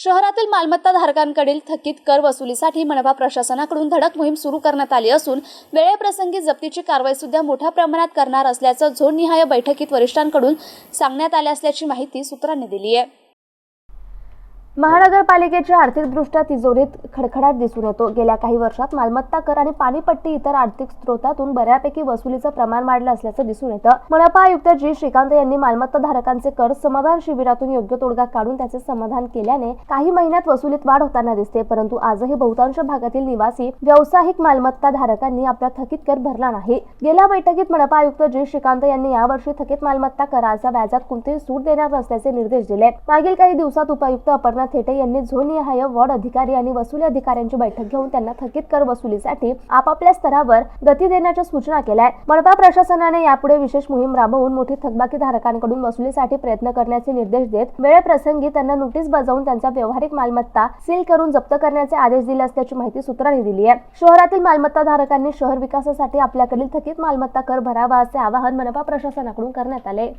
शहरातील मालमत्ता धारकांकडील थकीत कर वसुलीसाठी मनपा प्रशासनाकडून धडक मोहीम सुरू करण्यात आली असून वेळेप्रसंगी जप्तीची कारवाई सुद्धा मोठ्या प्रमाणात करणार असल्याचं झोननिहाय बैठकीत वरिष्ठांकडून सांगण्यात आले असल्याची माहिती सूत्रांनी दिली आहे. महानगरपालिकेच्या आर्थिकदृष्ट्या तिजोरीत खडखडाट दिसून येतो. गेल्या काही वर्षात मालमत्ता कर आणि पाणीपट्टी इतर आर्थिक स्रोतातून बऱ्यापैकी वसुलीचं प्रमाण वाढलं असल्याचं दिसून येतं. मनपा आयुक्त जी श्रीकांत यांनी मालमत्ता धारकांचे कर समाधान शिबिरातून योग्य तोडगा काढून त्याचे समाधान केल्याने काही महिन्यात वसुलीत वाढ होताना दिसते. परंतु आजही बहुतांश भागातील निवासी व्यावसायिक मालमत्ता धारकांनी आपला थकीत कर भरला नाही. गेल्या बैठकीत मनपा आयुक्त जी श्रीकांत यांनी यावर्षी थकीत मालमत्ता कराच्या व्याजात कोणतीही सूट देणार नसल्याचे निर्देश दिले. मागील काही दिवसात उपायुक्त अपर्णा थेटे यांनी झोनिहाय वॉर्ड अधिकारी आणि वसुली अधिकाऱ्यांची बैठक घेऊन त्यांना थकीत कर वसुलीसाठी आपापल्या स्तरावर गती देण्याच्या सूचना केल्या आहेत. मनपा प्रशासनाने यापुढे विशेष मोहीम राबवून मोठी थकबाकी धारकांकडून वसुलीसाठी प्रयत्न करण्याचे निर्देश देत वेळेप्रसंगी त्यांना नोटीस बजावून त्यांचा व्यवहारिक मालमत्ता सील करून जप्त करण्याचे आदेश दिले असल्याची माहिती सूत्रांनी दिली आहे शहरातील मालमत्ता धारकांनी शहर विकासासाठी आपल्याकडील थकीत मालमत्ता कर भरावा असे आवाहन मनपा प्रशासनाकडून करण्यात आले